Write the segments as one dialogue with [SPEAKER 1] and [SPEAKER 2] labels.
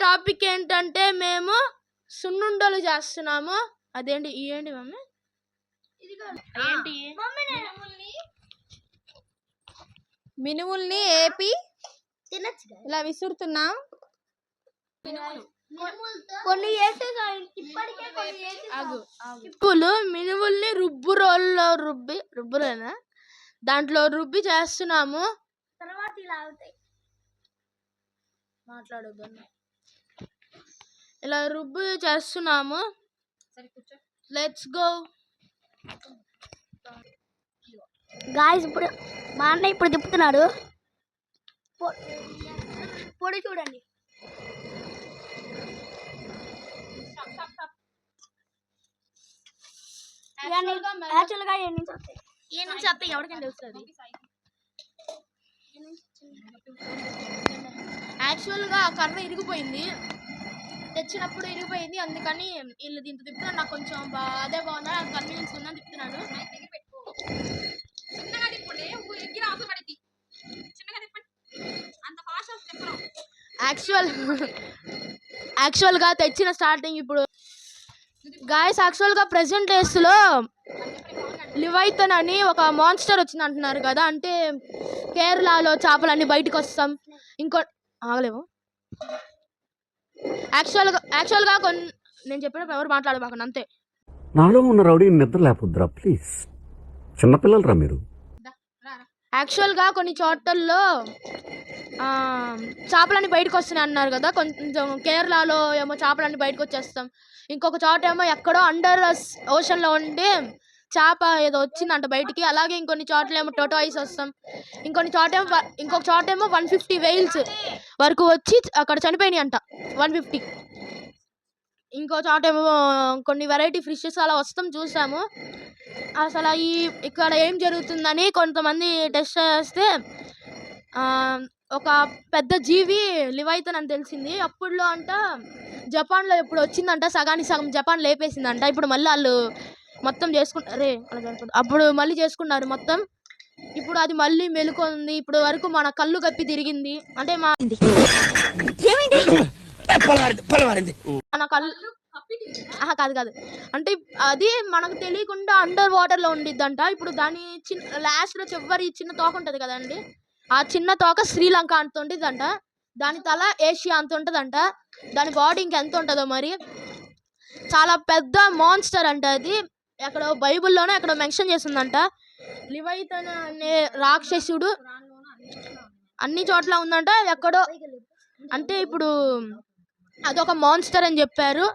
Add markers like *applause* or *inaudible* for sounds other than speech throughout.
[SPEAKER 1] Topic ఏంటంటే మేము సున్నుండలు చేస్తున్నాము. అదేంటి ఏంటి మమ్మీ? ఏంటి?
[SPEAKER 2] మినుముల్ని ఏపి? ఇలా విసురుతున్నాం.
[SPEAKER 3] కొన్ని
[SPEAKER 1] ఇప్పుడు మినుముల్ని రుబ్బు రోల్లో రుబ్బి రుబ్బురేనా దాంట్లో రుబ్బి చేస్తున్నాము.
[SPEAKER 3] తర్వాత ఇలా అవుతాయి.
[SPEAKER 1] మాట్లాడొద్దు ఇలా రుబ్బు చేస్తున్నాము. Let's go.
[SPEAKER 3] గాయస్ ఇప్పుడు మా అన్న ఇప్పుడు తిప్పుతున్నాడు. పొడి చూడండి. యాక్చువల్గా ఎన్ని వస్తాయి.
[SPEAKER 1] ఏ నుంచి వస్తే ఎవరికైనా తెలుస్తుంది. యాక్చువల్గా కర్ర ఇరిగిపోయింది. తెచ్చినప్పుడు ఇరిగిపోయింది. అందుకని వీళ్ళు దీంతో తిప్పుతున్నాను నాకు కొంచెం అదే బాగుందా కన్వీనియన్స్ ఉందని తిప్పుతున్నాను
[SPEAKER 2] చిన్నగా ఎగ్గిన అవసరం పడింది చిన్నగా తిప్పండి. అంత ఫాస్ట్ తిప్పడం
[SPEAKER 1] యాక్చువల్ యాక్చువల్గా తెచ్చిన స్టార్టింగ్ ఇప్పుడు. గాయస్ యాక్చువల్గా ప్రెసెంట్ డేస్లో లివైతన్ అని ఒక మాన్స్టర్ వచ్చింది అంటున్నారు కదా. అంటే కేరళలో చేపలన్నీ బయటకు వస్తాం. ఇంకో ఆగలేము యాక్చువల్గా యాక్చువల్గా కొన్ని నేను చెప్పినప్పుడు ఎవరు మాట్లాడబాకండి అంతే.
[SPEAKER 4] నాలో ఉన్న రౌడీ నిద్ర లేపొద్దురా ప్లీజ్ చిన్నపిల్లలరా మీరు?
[SPEAKER 1] యాక్చువల్గా కొన్ని చోట్లలో చేపలన్నీ బయటకు వస్తున్నాయి అన్నారు కదా కొంచెం కేరళలో ఏమో చేపలన్నీ బయటకు వచ్చేస్తాం ఇంకొక చోట ఏమో ఎక్కడో అండర్ ఓషన్లో ఉండి చేప ఏదో వచ్చిందంట బయటికి. అలాగే ఇంకొన్ని చోట్ల ఏమో టోటో ఐస్ వస్తాం. ఇంకొన్ని చోట ఏమో ఇంకొక చోట ఏమో వన్ ఫిఫ్టీ వెయిల్స్ వరకు వచ్చి అక్కడ చనిపోయినాయి అంట వన్ ఫిఫ్టీ ఇంకో చోట ఏమో కొన్ని వెరైటీ ఫిషెస్ అలా వస్తాం చూసాము. అసలు ఈ ఇక్కడ ఏం జరుగుతుందని కొంతమంది టెస్ట్ చేస్తే ఒక పెద్ద జీవి లివైతన్ అని తెలిసింది. అప్పుడులో అంట జపాన్లో ఇప్పుడు వచ్చిందంట సగానికి సగం జపాన్ లేపేసిందంట. ఇప్పుడు మళ్ళీ వాళ్ళు మొత్తం చేసుకుంటారు రే అలా. అప్పుడు మళ్ళీ చేసుకున్నారు మొత్తం. ఇప్పుడు అది మళ్ళీ మెలుకొంది ఇప్పుడు వరకు మన కళ్ళు కప్పి తిరిగింది. అంటే మా మన కళ్ళు ఆహా, కాదు కాదు. అంటే అది మనకు తెలియకుండా అండర్ వాటర్లో ఉండిద్దంట. ఇప్పుడు దాని చిన్న లాస్ట్లో చివరి చిన్న తోక ఉంటది కదండి. ఆ చిన్న తోక శ్రీలంక అంత దాని తల ఏషియా అంత ఉంటదంట. దాని బాడీ ఇంకెంత ఉంటుందో మరి. చాలా పెద్ద మాన్స్టర్ అంట అది. ఎక్కడో బైబిల్లోనో ఎక్కడో మెన్షన్ చేసిందంట. లివైతన్ అనే రాక్షసుడు అన్ని చోట్ల ఉందంట. ఎక్కడో అంటే ఇప్పుడు అదొక మాన్స్టర్ అని చెప్పారు.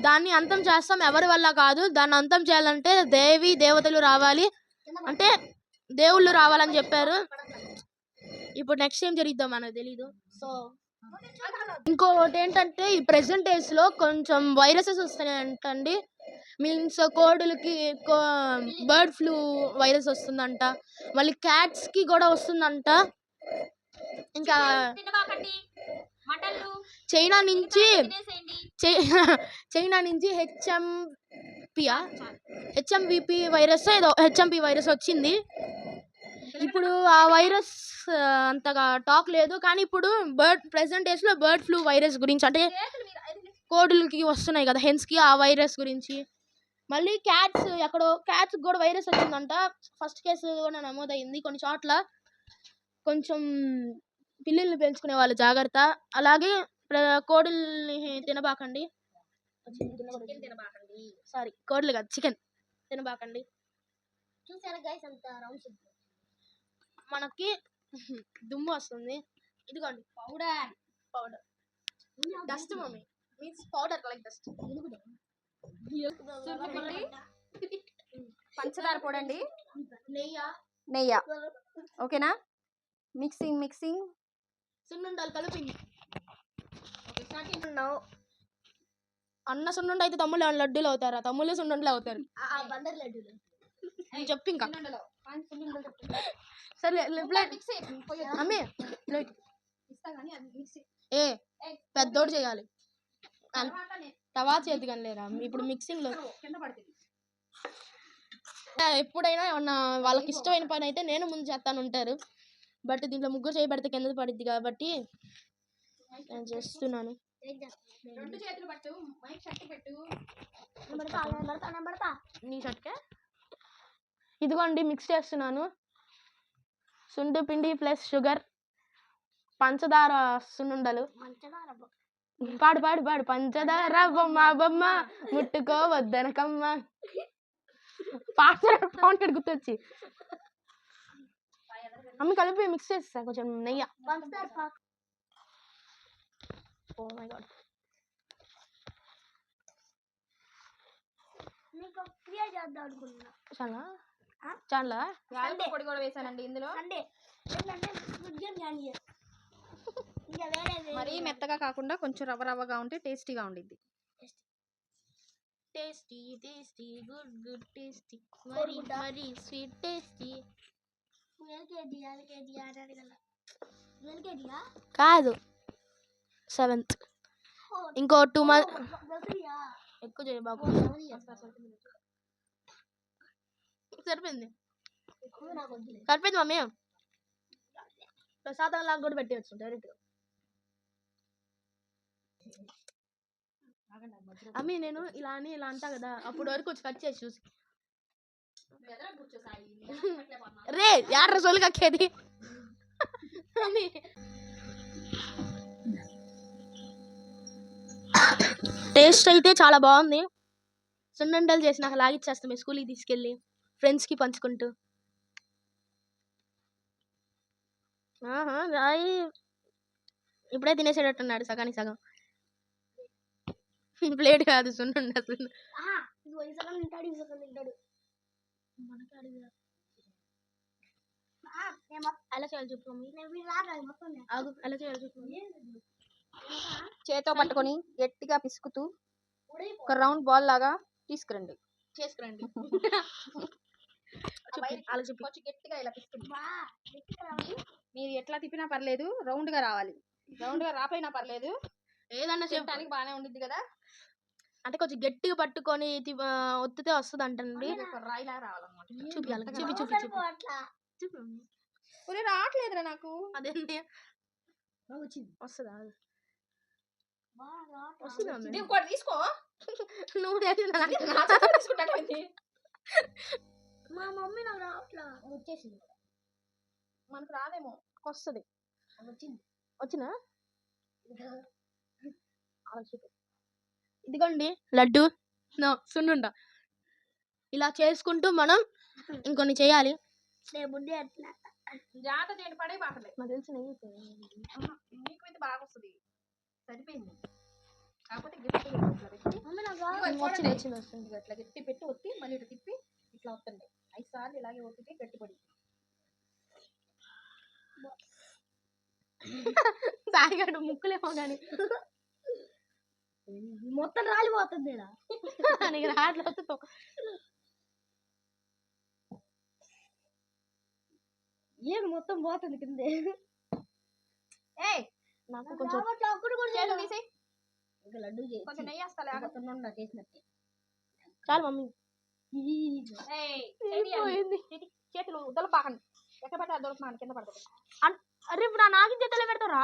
[SPEAKER 1] దాన్ని అంతం చేస్తాం ఎవరి వల్ల కాదు. దాన్ని అంతం చేయాలంటే దేవి దేవతలు రావాలి. అంటే దేవుళ్ళు రావాలని చెప్పారు. ఇప్పుడు నెక్స్ట్ ఏం జరుగుద్దాం మనకు తెలీదు. సో ఇంకోటి ఏంటంటే ఈ ప్రెసెంట్ డేస్లో కొంచెం వైరసెస్ వస్తున్నాయంటండి. మీన్స్ కోడులకి బర్డ్ ఫ్లూ వైరస్ వస్తుందంట. మళ్ళీ క్యాట్స్కి కూడా వస్తుందంట. ఇంకా *laughs* చైనా నుంచి చైనా నుంచి హెచ్ఎం పియా హెచ్ఎంవిపి వైరస్ ఏదో హెచ్ఎంపి వైరస్ వచ్చింది. ఇప్పుడు ఆ వైరస్ అంతగా టాక్ లేదు. కానీ ఇప్పుడు బర్డ్ ప్రెసెంట్ డేస్లో బర్డ్ ఫ్లూ వైరస్ గురించి అంటే కోడులకి వస్తున్నాయి కదా హెన్స్కి ఆ వైరస్ గురించి. మళ్ళీ క్యాట్స్ ఎక్కడో క్యాట్స్ కూడా వైరస్ వచ్చిందంట. ఫస్ట్ కేసు కూడా నమోదైంది కొన్ని చోట్ల. కొంచెం పిల్లుల్ని పెంచుకునే వాళ్ళు జాగ్రత్త. అలాగే ప్ర- కోడుల్ని తినబాకండి. సారీ కోడిలు కాదు చికెన్ తినబాకండి.
[SPEAKER 3] చూసారా గైస్ అంత
[SPEAKER 1] మనకి దుమ్ము వస్తుంది. ఇదిగోండి powder powder dust mummy means powder like dust
[SPEAKER 2] పంచదార పొడండి.
[SPEAKER 1] నెయ్య?
[SPEAKER 2] నెయ్యి. ఓకేనా? Mixing mixing.
[SPEAKER 1] సున్నుండలు కలిపింది అన్న సున్నుండ అయితే తమ్ముళ్ళు లడ్డూలు అవుతారా? తమ్ముళ్ళు సున్నుండలు అవుతారు. నేను చెప్పు ఇంకా. సరే అమ్మి ఏ పెద్దోడు చేయాలి. తవా చేతి కానీ లేరా ఇప్పుడు మిక్సింగ్లో ఆ, ఎప్పుడైనా ఏమన్నా వాళ్ళకి ఇష్టమైన పని అయితే నేను ముందు చేస్తాను ఉంటారు బట్ దీంట్లో ముగ్గురు చేయబడితే కింద పడిద్ది కాబట్టి నేను చేస్తున్నాను. నీ షర్ట్కే? ఇదిగోండి మిక్స్ చేస్తున్నాను. సుండు పిండి ప్లస్ షుగర్ పంచదార సున్నుండలు. పాడు పాడు పాడు. పంచదార బొమ్మ బొమ్మ. ముట్టుకోవద్దనకమ్మ పాట బాగుంటాడు గుర్తొచ్చి. అమ్మ కలిపి మిక్స్ చేస్తా కొంచెం నెయ్యి.
[SPEAKER 3] పంచదార పాకు
[SPEAKER 1] ఓ మై గాడ్
[SPEAKER 3] నీకు క్రియేట్ చేద్దాం అనుకున్నా.
[SPEAKER 1] చాలా చాలా
[SPEAKER 2] పొడి కూడా వేసానండి ఇందులో
[SPEAKER 3] సండే ఏంటంటే ఉద్యోగం జాయిన్ చేయ ఇంకా వేరే
[SPEAKER 2] మరీ మెత్తగా కాకుండా కొంచెం రవ్వ రవ్వగా ఉంటే టేస్టీగా ఉండిద్ది.
[SPEAKER 1] Tasty. Tasty good good tasty. మరి. మరి స్వీట్ టేస్టీ.
[SPEAKER 3] కదా.
[SPEAKER 1] సెవెంత్. ఇంకో టూ మంత్ ఎక్కువ చేయ బాబు. సరిపోయింది. సరిపోయింది మమ్మీ. ప్రసాదం లాగా కూడా పెట్టవచ్చు డైరెక్ట్ అమ్మి నేను ఇలా అని ఇలా అంటా కదా అప్పుడు వరకు వచ్చి కట్ చేసి చూసి. *laughs* రే యాడ్ర సొల్లు కక్కేది? *laughs* టేస్ట్ అయితే చాలా బాగుంది. సున్నుండలు చేసి నాకు లాగిచ్చేస్తాం స్కూల్కి తీసుకెళ్ళి ఫ్రెండ్స్కి పంచుకుంటూ. ఆహా రాయి. ఇప్పుడే తినేసేటట్టున్నాడు సగానికి సగం. ప్లేట్ కాదు సున్నుండ
[SPEAKER 3] సగం తింటాడు ఈ సగం తింటాడు.
[SPEAKER 1] ఎలా చేయాలి చెప్పు చెప్పు
[SPEAKER 2] చేతో పట్టుకొని గట్టిగా పిసుకుతూ. ఒక రౌండ్ బాల్ లాగా తీసుకురండి.
[SPEAKER 1] చేసుకురండి. అలా చెప్పు
[SPEAKER 2] కొంచెం గట్టిగా ఇలా పిసుకుంది. మీరు ఎట్లా తిప్పినా పర్లేదు రౌండ్గా రావాలి. రౌండ్గా రాపోయినా పర్లేదు.
[SPEAKER 1] ఏదన్నా చెప్పు
[SPEAKER 2] తినడానికి బాగానే ఉండిద్ది కదా.
[SPEAKER 1] అంటే కొంచెం గట్టిగా పట్టుకొని ఒత్తితే వస్తుంది అంటండి
[SPEAKER 2] రాయిలా రావాలన్నమాట.
[SPEAKER 1] చూపియాలి చూపి చూపి చూపి
[SPEAKER 3] సరిపో అట్లా
[SPEAKER 1] చూపి. మమ్మీ.
[SPEAKER 2] ఒరే రావట్లేదురా నాకు.
[SPEAKER 1] అదేంటి?
[SPEAKER 3] వచ్చింది.
[SPEAKER 1] వస్తుందా. వస్తుంది
[SPEAKER 2] ఇంకోటి తీసుకో. *laughs*
[SPEAKER 1] నువ్వు
[SPEAKER 2] తీసుకుంటాను
[SPEAKER 3] మా మమ్మీ నాకు రావట్లా. వచ్చేసింది
[SPEAKER 2] మనకు రాదేమో.
[SPEAKER 1] వస్తుంది.
[SPEAKER 3] వచ్చింది.
[SPEAKER 1] ఇదిగోండి లడ్డు. నో సున్నుండ. ఇలా చేసుకుంటూ మనం ఇంకొన్ని చేయాలి.
[SPEAKER 2] జాత చేయండి పడే బాటలే.
[SPEAKER 1] నాకు తెలిసి నెయ్యి
[SPEAKER 2] మీకు అయితే బాగా వస్తుంది. సరిపోయింది. కాకపోతే గట్టి.
[SPEAKER 1] వచ్చింది వస్తుంది
[SPEAKER 2] గట్టి పెట్టి ఒత్తి మళ్ళీ ఇటు తిప్పి ఇట్లా వస్తుంది ఐదు సార్లు ఇలాగే ఒత్తితే గట్టిపడి *laughs*
[SPEAKER 1] సాయిగాడు ముక్కులేమో కానీ
[SPEAKER 3] మొత్తం రాలిపోతుంది. *laughs*
[SPEAKER 1] నీకు రాట్లు వస్తుంది
[SPEAKER 3] ఏమి మొత్తం పోతుంది కిందే.
[SPEAKER 2] ఏ
[SPEAKER 1] నాకు కొంచెం
[SPEAKER 3] లడ్డు
[SPEAKER 2] కొంచెం నెయ్యి వేస్తా
[SPEAKER 3] చేసినట్టే.
[SPEAKER 1] చాలు మమ్మీ.
[SPEAKER 2] చేతులు దొలపాకండి ఎక్కడ పట్టే దొలపమాకండి కింద పడుతుంది
[SPEAKER 1] ఇప్పుడు ఆ నాగిన చేతలే పెడతారా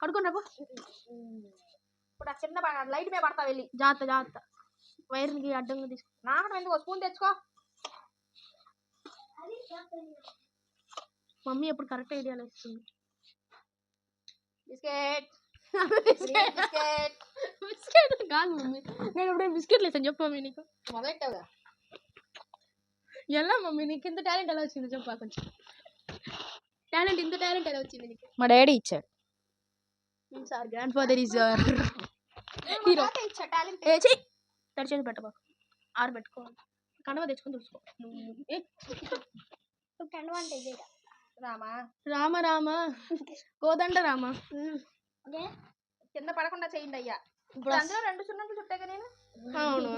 [SPEAKER 1] కడుకుని రేపు
[SPEAKER 2] ఇప్పుడు ఆ చిన్న లైట్ మీద పడతా వెళ్ళి.
[SPEAKER 1] జాగ్రత్త జాగ్రత్త. వైర్కి అడ్డంగా తీసుకో.
[SPEAKER 2] నాకడం ఎందుకు స్పూన్ తెచ్చుకో.
[SPEAKER 1] మమ్మీ ఎప్పుడు కరెక్ట్ ఐడియాలో ఇస్తుంది.
[SPEAKER 2] బిస్కెట్.
[SPEAKER 1] Biscuit
[SPEAKER 2] biscuit.
[SPEAKER 1] కాదు మమ్మీ. నేను ఎప్పుడైనా బిస్కెట్లు వేసాను చెప్పు మమ్మీ నీకు.
[SPEAKER 2] మొదలెట్టావుగా?
[SPEAKER 1] ఎలా మమ్మీ నీకు ఇంత టాలెంట్ ఎలా వచ్చింది చెప్పా కొంచెం. టాలెంట్ ఇంత టాలెంట్ ఎలా వచ్చింది నీకు?
[SPEAKER 2] మా డాడీ ఇచ్చాడు.
[SPEAKER 1] Sir grandfather is hero. తడి చేతి పెట్టబా ఆరు పెట్టుకోవాలి కడవ తెచ్చుకొని
[SPEAKER 3] అడ్వాంటేజ్ ఈడ.
[SPEAKER 2] రామా?
[SPEAKER 1] రామ రామ. కోదండ రామ.
[SPEAKER 3] ఓకే
[SPEAKER 2] కింద పడకుండా చేయండి అయ్యా. ఇప్పుడు అందులో రెండు సున్నుండలు చుట్టాగా నేను?
[SPEAKER 1] అవును.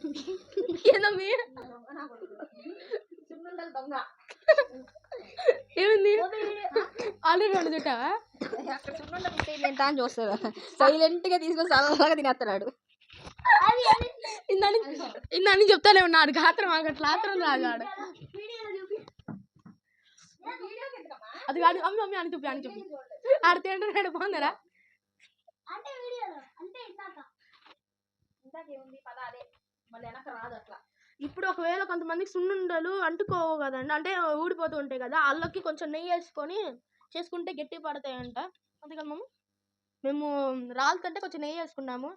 [SPEAKER 1] *laughs* ఏందమ్మీ
[SPEAKER 2] చిన్నపిల్లలు దొంగ.
[SPEAKER 1] ఆల్రెడీ రెండు చుట్టావా?
[SPEAKER 2] అక్కడ చిన్నపిల్లలు పుట్టేది అని చూస్తారా తీసుకొని సరదాగా తినేస్తున్నాడు.
[SPEAKER 1] ఇందని చెప్తానే ఉన్నాడు గాత్రం అక్కడ ఆత్రం రాగాడు అది కాదు అమ్మ అమ్మ అని చెప్పి అని చెప్పి. ఆడ తింటున్నాడు బాగుందరా
[SPEAKER 2] అంటే వీడియోలో అంటే ఇంకా ఇంకా ఏముంది? పద అదే. మళ్ళీ వెనక రాదు అట్లా.
[SPEAKER 1] ఇప్పుడు ఒకవేళ కొంతమందికి సున్నుండలు అంటుకోవు కదండి. అంటే ఊడిపోతూ ఉంటాయి కదా అల్లకి కొంచెం నెయ్యి వేసుకొని చేసుకుంటే గట్టి పడతాయంట. అంతే కదా మమ్మ మేము రాళ్ళకంటే కొంచెం నెయ్యి వేసుకున్నాము.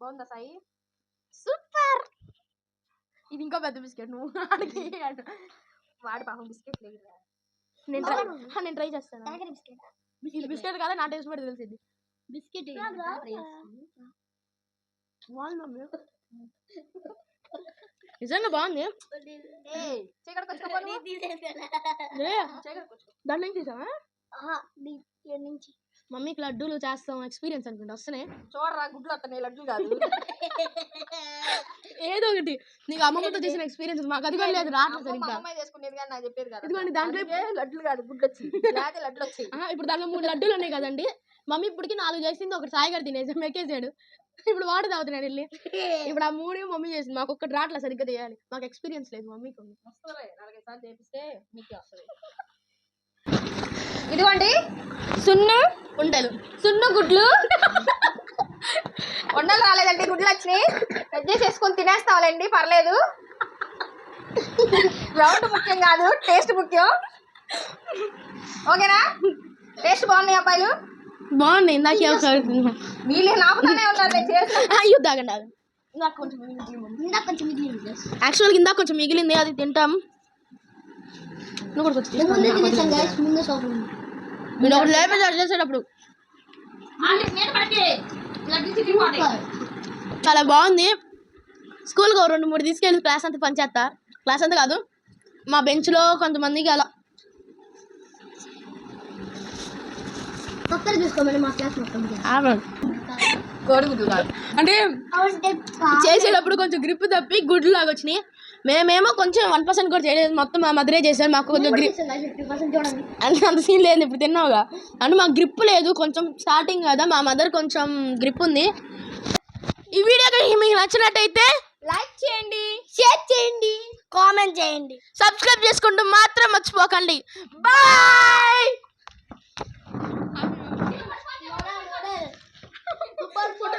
[SPEAKER 2] బాగుందా సాయి?
[SPEAKER 1] సూపర్! ఇది ఇంకో పెద్ద బిస్కెట్ నువ్వు.
[SPEAKER 2] వాడి పాపం బిస్కెట్ లేదు
[SPEAKER 1] నేను ట్రై ఆ, నేను ట్రై చేస్తాను?
[SPEAKER 3] బిస్కెట్.
[SPEAKER 1] కదా? నా టేస్ట్ కూడా తెలిసింది
[SPEAKER 3] బిస్కెట్
[SPEAKER 1] బాగుంది మమ్మీ. *laughs* నిజంగా బాగుంది. దాంట్లో ఏం చేసావా?
[SPEAKER 3] నుంచి?
[SPEAKER 1] మమ్మీకి లడ్డూలు చేస్తాం ఎక్స్పీరియన్స్ అనుకుంటా వస్తున్నాయి.
[SPEAKER 2] చూడరా గుడ్లు వస్తున్నాయి లడ్డు కాదు. *laughs*
[SPEAKER 1] ఏదో ఒకటి. నీకు అమ్మమ్మతో చేసిన ఎక్స్పీరియన్స్ మాకు అది కూడా లేదు రావట్లేదు
[SPEAKER 2] మా
[SPEAKER 1] సరిగ్గా.
[SPEAKER 2] అమ్మాయి చేసుకునేది కానీ నాకు చెప్పేది కాదు
[SPEAKER 1] ఇదిగోండి దాంట్లో
[SPEAKER 2] లడ్లు కాదు గుడ్లు వచ్చి లడ్లు వచ్చాయి.
[SPEAKER 1] ఇప్పుడు దాంట్లో మూడు లడ్డూలు ఉన్నాయి కదండి. మమ్మీ ఇప్పటికి నాలుగు చేసింది ఒకటి సాయి గారు తినేసి మెక్కేసాడు ఇప్పుడు వాడు తాగుతున్నాడు వెళ్ళి. *laughs* ఇప్పుడు ఆ మూడు మమ్మీ చేసింది. మాకు ఒక్కటి రాట్లా సరిగ్గా చేయాలి. మాకు ఎక్స్పీరియన్స్ లేదు మమ్మీకి *laughs*
[SPEAKER 2] ఇదిగోండి సున్ను
[SPEAKER 1] ఉండలు.
[SPEAKER 2] సున్ను గుడ్లు. *laughs* వండలు రాలేదండి గుడ్లు వచ్చినాయి. కట్ చేసేసుకొని తినేస్తావాలండి పర్లేదు. రౌండ్ ముఖ్యం కాదు టేస్ట్ ముఖ్యం. ఓకేనా? టేస్ట్ బాగున్నాయి అబ్బాయిలు?
[SPEAKER 1] బాగుంది ఇందాక ఒకసారి- అయ్యో తాగండి ఆగండి.
[SPEAKER 3] ఇందాక కొంచెం మిగిలింది
[SPEAKER 1] యాక్చువల్గా ఇందాక కొంచెం మిగిలింది అది తింటాం. నువ్వు కూడా మీరు ఒకటి అటు చేసేటప్పుడు. చాలా బాగుంది. స్కూల్కి రెండు మూడు తీసుకెళ్ళి క్లాస్ అంతా పంచేస్తా క్లాస్ అంతా కాదు. మా బెంచ్లో కొంతమందికి అలా
[SPEAKER 3] కొత్తది చూసుకోమని మా క్లాస్ మొత్తం
[SPEAKER 2] కోడిగుడ్లు కాదు
[SPEAKER 1] అంటే చేసేటప్పుడు కొంచెం గ్రిప్ తప్పి గుడ్లు లాగా వచ్చినాయి. మేమేమో కొంచెం వన్ పర్సెంట్ కూడా చేయలేదు. మొత్తం మా మదరే చేశారు. మాకు కొంచెం గ్రిప్
[SPEAKER 3] చూడండి.
[SPEAKER 1] అంత సీన్ లేదు. ఇప్పుడు తిన్నావుగా? అంటే మాకు గ్రిప్ లేదు. కొంచెం స్టార్టింగ్ కదా. మా మదర్ కొంచెం గ్రిప్ ఉంది. ఈ వీడియో మీకు నచ్చినట్టయితే
[SPEAKER 2] లైక్ చేయండి
[SPEAKER 3] షేర్ చేయండి కామెంట్ చేయండి.
[SPEAKER 1] సబ్స్క్రైబ్ చేసుకుంటూ మాత్రం మర్చిపోకండి. బాయ్!
[SPEAKER 3] Super photo